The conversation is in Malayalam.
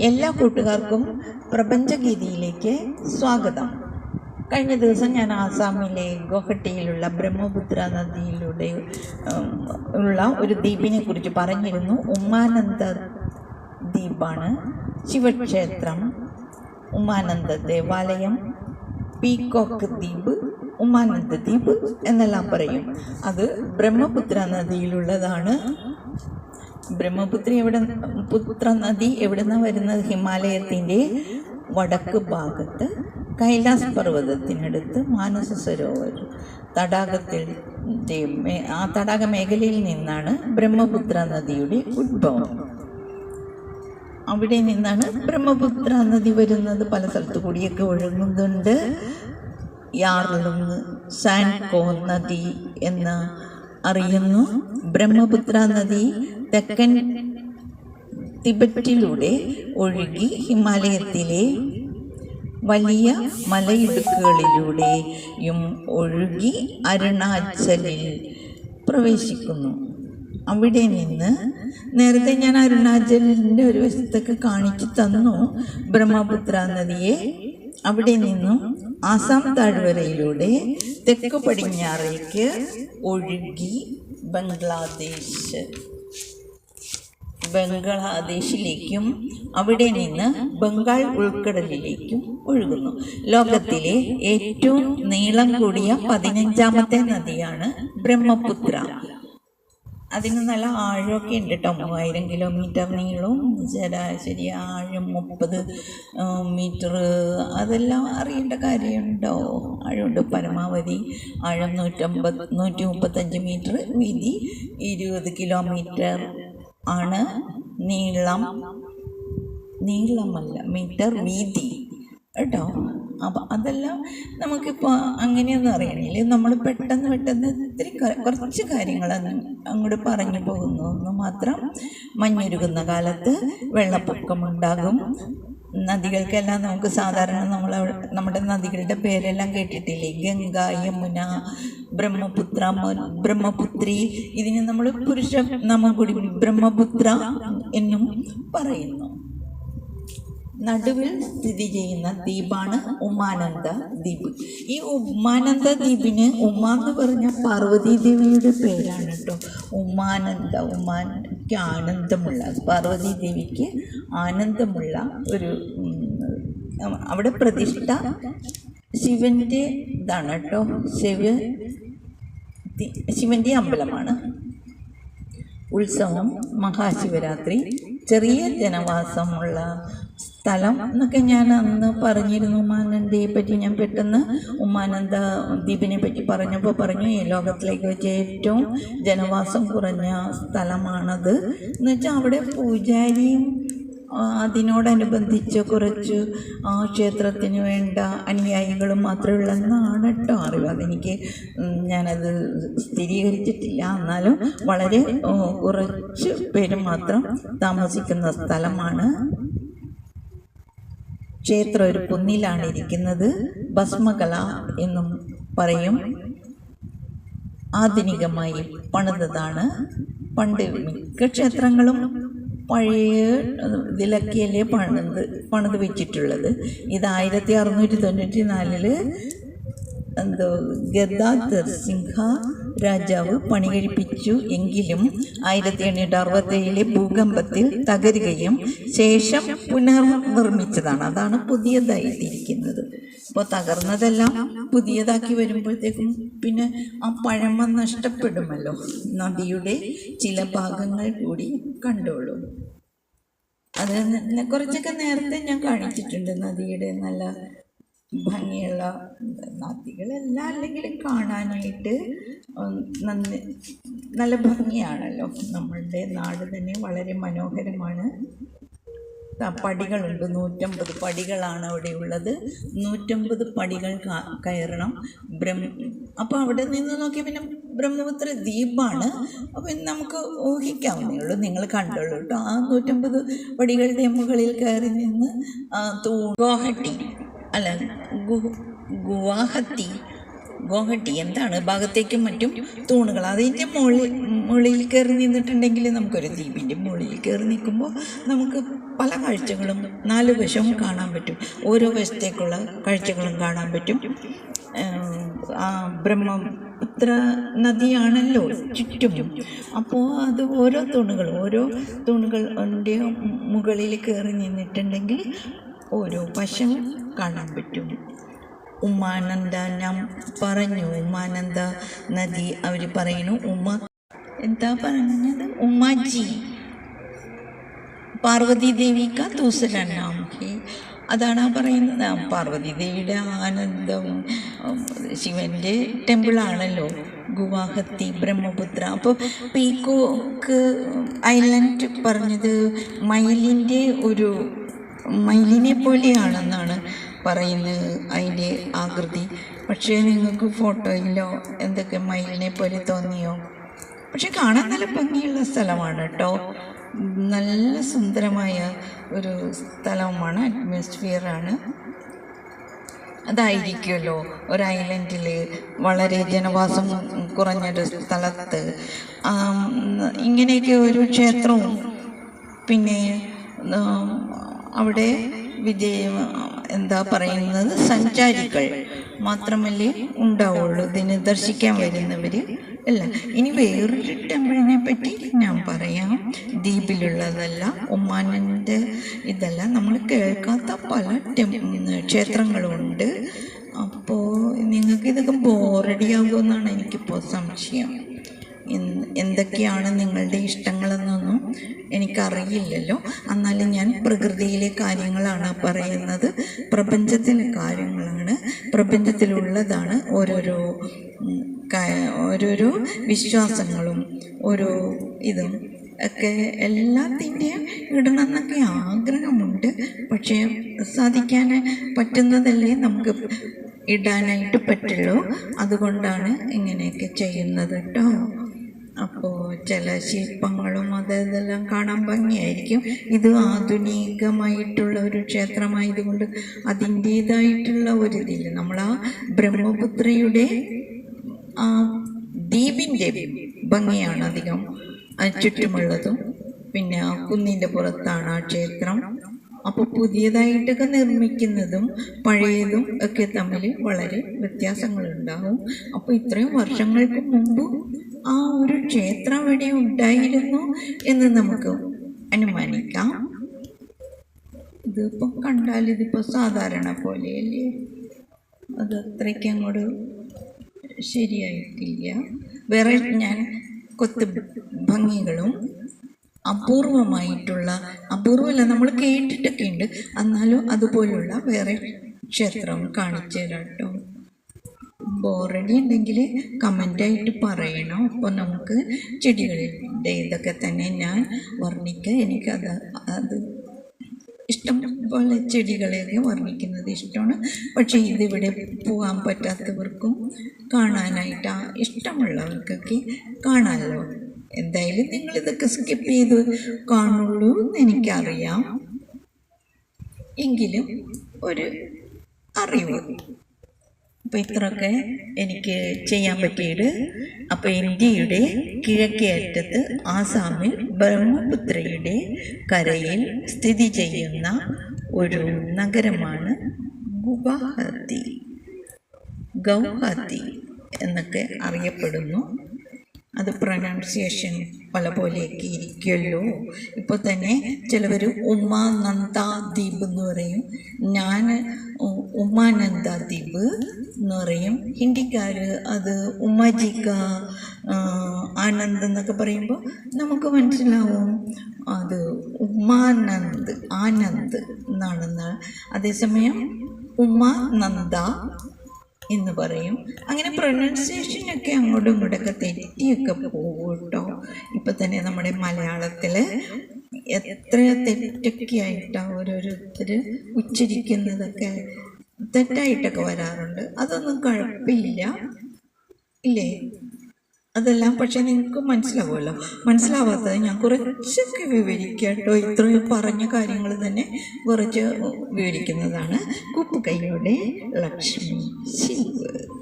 എല്ലാ കൂട്ടുകാർക്കും പ്രപഞ്ചഗീതിയിലേക്ക് സ്വാഗതം. കഴിഞ്ഞ ദിവസം ഞാൻ ആസാമിലെ ഗോഹട്ടിയിലുള്ള ബ്രഹ്മപുത്ര നദിയിലൂടെ ഉള്ള ഒരു ദ്വീപിനെ കുറിച്ച് പറഞ്ഞിരുന്നു. ഉമാനന്ദ ദ്വീപാണ് ശിവക്ഷേത്രം. ഉമാനന്ദ ദേവാലയം പീകോക്ക് ദ്വീപ് ഉമാനന്ദ ദ്വീപ് എന്നെല്ലാം പറയും. അത് ബ്രഹ്മപുത്ര നദിയിലുള്ളതാണ്. ബ്രഹ്മപുത്ര എവിടെ പുത്ര നദി എവിടുന്ന വരുന്നത്? ഹിമാലയത്തിന്റെ വടക്ക് ഭാഗത്ത് കൈലാസ് പർവതത്തിനടുത്ത് മാനസ സരോവർ തടാകത്തിൽ ആ തടാക മേഖലയിൽ നിന്നാണ് ബ്രഹ്മപുത്ര നദിയുടെ ഉത്ഭവം. അവിടെ നിന്നാണ് ബ്രഹ്മപുത്ര നദി വരുന്നത്. പല സ്ഥലത്തു കൂടിയൊക്കെ ഒഴുകുന്നുണ്ട്. യാർലുങ് സാൻകോ നദി എന്ന് അറിയുന്നു ബ്രഹ്മപുത്ര നദി തെക്കൻ തിബറ്റിലൂടെ ഒഴുകി ഹിമാലയത്തിലെ വലിയ മലയിടുക്കുകളിലൂടെയും ഒഴുകി അരുണാചലിൽ പ്രവേശിക്കുന്നു. അവിടെ നിന്ന് നേരത്തെ ഞാൻ അരുണാചലിന്റെ ഒരു വശത്തൊക്കെ കാണിച്ചു തന്നു. ബ്രഹ്മപുത്ര നദിയെ. അവിടെ നിന്നും ആസാം താഴ്വരയിലൂടെ തെക്ക് പടിഞ്ഞാറേക്ക് ഒഴുകി ബംഗ്ലാദേശ്. ബംഗ്ലാദേശിലേക്കും അവിടെ നിന്ന് ബംഗാൾ ഉൾക്കടലിലേക്കും ഒഴുകുന്നു. ലോകത്തിലെ ഏറ്റവും നീളം കൂടിയ പതിനഞ്ചാമത്തെ നദിയാണ് ബ്രഹ്മപുത്ര. അതിന് നല്ല ആഴമൊക്കെ ഉണ്ട് കേട്ടോ. മൂവായിരം കിലോമീറ്റർ നീളവും ശരാശരി ആഴം മുപ്പത് മീറ്റർ. അതെല്ലാം അറിയേണ്ട കാര്യമുണ്ടോ? ആഴമുണ്ട്. പരമാവധി ആഴം നൂറ്റമ്പത് നൂറ്റി മുപ്പത്തഞ്ച് മീറ്റർ വീതി ഇരുപത് കിലോമീറ്റർ ആണ്. നീളം നീളമല്ല മീറ്റർ വീതി. കേട്ടോ. അപ്പം അതെല്ലാം നമുക്കിപ്പോൾ അങ്ങനെയൊന്നും അറിയണില്ല നമ്മൾ പെട്ടെന്ന് പെട്ടെന്ന് ഇത്തിരി കുറച്ച് കാര്യങ്ങൾ അങ്ങോട്ട് പറഞ്ഞു പോകുന്നു. എന്ന് മാത്രം മഞ്ഞുരുകുന്ന കാലത്ത് വെള്ളപ്പൊക്കമുണ്ടാകും നദികൾക്കെല്ലാം നമുക്ക് സാധാരണ നമ്മൾ നമ്മുടെ നദികളുടെ പേരെല്ലാം കേട്ടിട്ടില്ലേ? ഗംഗ യമുന ബ്രഹ്മപുത്ര ബ്രഹ്മപുത്രി. ഇതിന് നമ്മൾ പുരുഷ നമ്മൾ കൂടി ബ്രഹ്മപുത്ര എന്നും പറയുന്നു. നടുവിൽ സ്ഥിതി ചെയ്യുന്ന ദ്വീപാണ് ഉമാനന്ദ ദ്വീപ്. ഈ ഉമാനന്ദ ദ്വീപിന് ഉമ എന്ന് പറഞ്ഞ പാർവതി ദേവിയുടെ പേരാണ് കേട്ടോ. ഉമാനന്ദ ഉമാനക്ക് ആനന്ദമുള്ള പാർവതി ദേവിക്ക് ആനന്ദമുള്ള ഒരു അവിടെ പ്രതിഷ്ഠ ശിവന്റെ ഇതാണ് കേട്ടോ. ശിവ ശിവന്റെ അമ്പലമാണ്. ഉത്സവം മഹാശിവരാത്രി ചെറിയ ജനവാസമുള്ള സ്ഥലം എന്നൊക്കെ ഞാൻ അന്ന് പറഞ്ഞിരുന്നു. ഉമാനന്ദയെ പറ്റി ഞാൻ പെട്ടെന്ന് ഉമാനന്ദ ദ്വീപിനെ പറ്റി പറഞ്ഞപ്പോൾ പറഞ്ഞു ഈ ലോകത്തിലേക്ക് വെച്ച് ഏറ്റവും ജനവാസം കുറഞ്ഞ സ്ഥലമാണത്. എന്ന് വെച്ചാൽ അവിടെ പൂജാരിയും അതിനോടനുബന്ധിച്ച് കുറച്ച് ആ ക്ഷേത്രത്തിന് വേണ്ട അനുയായികളും മാത്രമേ ഉള്ളെന്നാണ് കേട്ടോ അറിവ്. അതെനിക്ക് ഞാനത് സ്ഥിരീകരിച്ചിട്ടില്ല. എന്നാലും വളരെ കുറച്ച് പേര് മാത്രം താമസിക്കുന്ന സ്ഥലമാണ് ക്ഷേത്രം ഒരു കുന്നിലാണ് ഇരിക്കുന്നത് ഭസ്മകല എന്നും പറയും. ആധുനികമായി പണിതതാണ് പണ്ട് മിക്ക ക്ഷേത്രങ്ങളും പഴയ ഇതിലൊക്കെയല്ലേ പണിത് പണിത് വെച്ചിട്ടുള്ളത്. ഇത് ആയിരത്തി അറുന്നൂറ്റി തൊണ്ണൂറ്റി നാലിൽ എന്തോ ഗദാധർ സിംഹ രാജാവ് പണി കഴിപ്പിച്ചു എങ്കിലും ആയിരത്തി എണ്ണൂറ്റി അറുപത്തേഴിലെ ഭൂകമ്പത്തിൽ തകരുകയും ശേഷം പുനർനിർമ്മിച്ചതാണ്. അതാണ് പുതിയതായിട്ടിരിക്കുന്നത്. അപ്പോൾ തകർന്നതെല്ലാം പുതിയതാക്കി വരുമ്പോഴത്തേക്കും പിന്നെ ആ പഴമ നഷ്ടപ്പെടുമല്ലോ. നദിയുടെ ചില ഭാഗങ്ങൾ കൂടി കണ്ടോളൂ. അത് കുറച്ചൊക്കെ നേരത്തെ ഞാൻ കാണിച്ചിട്ടുണ്ട്. നദിയുടെ നല്ല ഭംഗിയുള്ള നദികളെല്ലാം അല്ലെങ്കിൽ കാണാനായിട്ട് നന്ദി നല്ല ഭംഗിയാണല്ലോ. നമ്മളുടെ നാട് തന്നെ വളരെ മനോഹരമാണ്. പടികളുണ്ട്. നൂറ്റമ്പത് പടികളാണ് അവിടെ ഉള്ളത്. നൂറ്റമ്പത് പടികൾ കയറണം. ബ്രഹ്മ അപ്പോൾ അവിടെ നിന്ന് നോക്കിയാൽ പിന്നെ ബ്രഹ്മപുത്ര ദ്വീപാണ്. അപ്പോൾ നമുക്ക് ഊഹിക്കാവുന്നേ ഉള്ളൂ. നിങ്ങൾ കണ്ടോളൂ കേട്ടോ. ആ നൂറ്റമ്പത് പടികളുടെ മുകളിൽ കയറി നിന്ന് തൂ ഗുവാഹട്ടി അല്ല ഗുവാഹത്തി. ഗുവാഹട്ടി എന്താണ്? ഭാഗത്തേക്കും മറ്റും തൂണുകൾ. അതിന്റെ മുകളിൽ മുകളിൽ കയറി നിന്നിട്ടുണ്ടെങ്കിൽ നമുക്കൊരു ദ്വീപിന്റെ മുകളിൽ കയറി നിൽക്കുമ്പോൾ നമുക്ക് പല കാഴ്ചകളും നാല് വശവും കാണാൻ പറ്റും. ഓരോ വശത്തേക്കുള്ള കാഴ്ചകളും കാണാൻ പറ്റും. ബ്രഹ്മപുത്ര നദിയാണല്ലോ ചുറ്റും. അപ്പോൾ അത് ഓരോ തൂണുകൾ ഓരോ തൂണുകളുടെ മുകളിൽ കയറി നിന്നിട്ടുണ്ടെങ്കിൽ ഓരോ വശവും കാണാൻ പറ്റും. ഉമാനന്ദ ഞാൻ പറഞ്ഞു. ഉമാനന്ദ നദി അവർ പറയുന്നു ഉമ്മ എന്താ പറഞ്ഞത്? ഉമ്മാജി പാർവതി ദേവിക്ക ദൂസര നാം ഹി അതാണ് ആ പറയുന്നത്. പാർവതി ദേവിയുടെ ആനന്ദം ശിവന്റെ ടെമ്പിളാണല്ലോ ഗുവാഹത്തി ബ്രഹ്മപുത്ര. അപ്പോൾ പീക്കോക്ക് ഐലൻഡ് പറഞ്ഞത് മയിലിന്റെ ഒരു മയിലിനെ പോലെയാണെന്നാണ് പറയുന്നത് അതിന്റെ ആകൃതി. പക്ഷേ നിങ്ങൾക്ക് ഫോട്ടോയിലോ എന്തൊക്കെ മയിലിനെ പോലെ തോന്നിയോ? പക്ഷെ കാണാൻ നല്ല ഭംഗിയുള്ള സ്ഥലമാണ് കേട്ടോ. നല്ല സുന്ദരമായ ഒരു സ്ഥലമാണ് അറ്റ്മോസ്ഫിയറാണ് അതായിരിക്കുമല്ലോ ഒരു ഐലൻഡിൽ വളരെ ജനവാസം കുറഞ്ഞൊരു സ്ഥലത്ത്. ഇങ്ങനെയൊക്കെ ഒരു ക്ഷേത്രവും പിന്നെ അവിടെ വിജയ എന്താ പറയുന്നത്? സഞ്ചാരികൾ മാത്രമല്ലേ ഉണ്ടാവുള്ളൂ. ഇതിന് ദർശിക്കാൻ വരുന്നവർ അല്ല. ഇനി വേറൊരു ടെമ്പിളിനെ പറ്റി ഞാൻ പറയാം. ദ്വീപിലുള്ളതല്ല ഒമാനന്റെ ഇതല്ല. നമ്മൾ കേൾക്കാത്ത പല ക്ഷേത്രങ്ങളുണ്ട്. അപ്പോൾ നിങ്ങൾക്ക് ഇതൊക്കെ ബോറടിയാകുമെന്നാണ് എനിക്കിപ്പോൾ സംശയം. എന്തൊക്കെയാണ് നിങ്ങളുടെ ഇഷ്ടങ്ങളെന്നൊന്നും എനിക്കറിയില്ലല്ലോ. എന്നാലും ഞാൻ പ്രകൃതിയിലെ കാര്യങ്ങളാണ് പറയുന്നത്. പ്രപഞ്ചത്തിലെ കാര്യങ്ങളാണ്. പ്രപഞ്ചത്തിലുള്ളതാണ് ഓരോരോ ഓരോരോ വിശ്വാസങ്ങളും ഓരോ ഇതും ഒക്കെ എല്ലാത്തിന്റെയും ഇടണമെന്നൊക്കെ ആഗ്രഹമുണ്ട്. പക്ഷേ സാധിക്കാൻ പറ്റുന്നതല്ലേ നമുക്ക് ഇടാനായിട്ട് പറ്റുള്ളൂ. അതുകൊണ്ടാണ് ഇങ്ങനെയൊക്കെ ചെയ്യുന്നത് കേട്ടോ അപ്പോൾ ചില ശില്പങ്ങളും അത് ഇതെല്ലാം കാണാൻ ഭംഗിയായിരിക്കും. ഇത് ആധുനികമായിട്ടുള്ള ഒരു ക്ഷേത്രമായതുകൊണ്ട് അതിന്റേതായിട്ടുള്ള ഒരു ഇതില്ല നമ്മൾ ആ ബ്രഹ്മപുത്രയുടെ ആ ദ്വീപിന്റെ ഭംഗിയാണ് അധികം ചുറ്റുമുള്ളതും. പിന്നെ ആ കുന്നിന്റെ പുറത്താണ് ആ ക്ഷേത്രം. അപ്പോൾ പുതിയതായിട്ടൊക്കെ നിർമ്മിക്കുന്നതും പഴയതും ഒക്കെ തമ്മിൽ വളരെ വ്യത്യാസങ്ങളുണ്ടാകും അപ്പോൾ ഇത്രയും വർഷങ്ങൾക്ക് മുമ്പ് ആ ഒരു ക്ഷേത്രം ഇവിടെ ഉണ്ടായിരുന്നു എന്ന് നമുക്ക് അനുമാനിക്കാം. ഇതിപ്പോൾ കണ്ടാൽ ഇതിപ്പോൾ സാധാരണ പോലെയല്ലേ? അത് അത്രയ്ക്ക് അങ്ങോട്ട് ശരിയായിട്ടില്ല. വേറെ ഞാൻ കൊത്ത് ഭംഗികളും അപൂർവമായിട്ടുള്ള അപൂർവമല്ല നമ്മൾ കേട്ടിട്ടൊക്കെ ഉണ്ട് എന്നാലും അതുപോലുള്ള വേറെ ക്ഷേത്രം കാണിച്ചു തരാം കേട്ടോ. ബോറടി ഉണ്ടെങ്കിൽ കമന്റായിട്ട് പറയണം. അപ്പോൾ നമുക്ക് ചെടികളുടെ ഇതൊക്കെ തന്നെ ഞാൻ വർണിക്കുക എനിക്കത് അത് ഇഷ്ടം പോലെ ചെടികളെയൊക്കെ വർണിക്കുന്നത് ഇഷ്ടമാണ്. പക്ഷേ ഇതിവിടെ പോകാൻ പറ്റാത്തവർക്കും കാണാനായിട്ട് ഇഷ്ടമുള്ളവർക്കൊക്കെ കാണാമല്ലോ. എന്തായാലും നിങ്ങളിതൊക്കെ സ്കിപ്പ് ചെയ്ത് കാണുള്ളൂ എന്ന് എനിക്കറിയാം. എങ്കിലും ഒരു അറിവ്. അപ്പോൾ ഇത്രയൊക്കെ എനിക്ക് ചെയ്യാൻ പറ്റിയത്. അപ്പോൾ ഇന്ത്യയുടെ കിഴക്കേ അറ്റത്ത് ആസാമിൽ ബ്രഹ്മപുത്രയുടെ കരയിൽ സ്ഥിതി ചെയ്യുന്ന ഒരു നഗരമാണ് ഗുവാഹത്തി ഗൗഹത്തി എന്നൊക്കെ അറിയപ്പെടുന്നു. അത് പ്രൊനൗൺസിയേഷൻ പല പോലെയൊക്കെ ഇരിക്കുമല്ലോ ഇപ്പോൾ തന്നെ ചിലവർ നന്ദാ ദ്വീപ് എന്ന് പറയും. ഞാൻ ഉമാനന്ദ ദ്വീപ് എന്ന് പറയും. ഹിന്ദിക്കാർ അത് ഉമ്മജിക്ക ആനന്ദ് എന്നൊക്കെ പറയുമ്പോൾ നമുക്ക് മനസ്സിലാവും അത് ഉമാനന്ദ് ആനന്ദ് എന്നാണെന്ന് അതേസമയം ഉമാനന്ദ എന്ന് പറയും. അങ്ങനെ പ്രൊനൗൺസിയേഷനൊക്കെ അങ്ങോട്ടും ഇങ്ങോട്ടൊക്കെ തെറ്റിയൊക്കെ പോകും കേട്ടോ ഇപ്പം തന്നെ നമ്മുടെ മലയാളത്തിൽ എത്ര തെറ്റൊക്കെ ആയിട്ടാണ് ഓരോരുത്തർ ഉച്ചരിക്കുന്നതൊക്കെ തെറ്റായിട്ടൊക്കെ വരാറുണ്ട്. അതൊന്നും കുഴപ്പമില്ല. ഇല്ലേ? അതെല്ലാം പക്ഷെ നിങ്ങൾക്ക് മനസ്സിലാവുമല്ലോ? മനസ്സിലാവാത്തത് ഞാൻ കുറച്ചൊക്കെ വിവരിക്കട്ടോ കേട്ടോ. ഇത്രയും പറഞ്ഞ കാര്യങ്ങൾ തന്നെ കുറച്ച് വിവരിക്കുന്നതാണ് കുപ്പുകൈയുടെ ലക്ഷ്മി ശിവ്.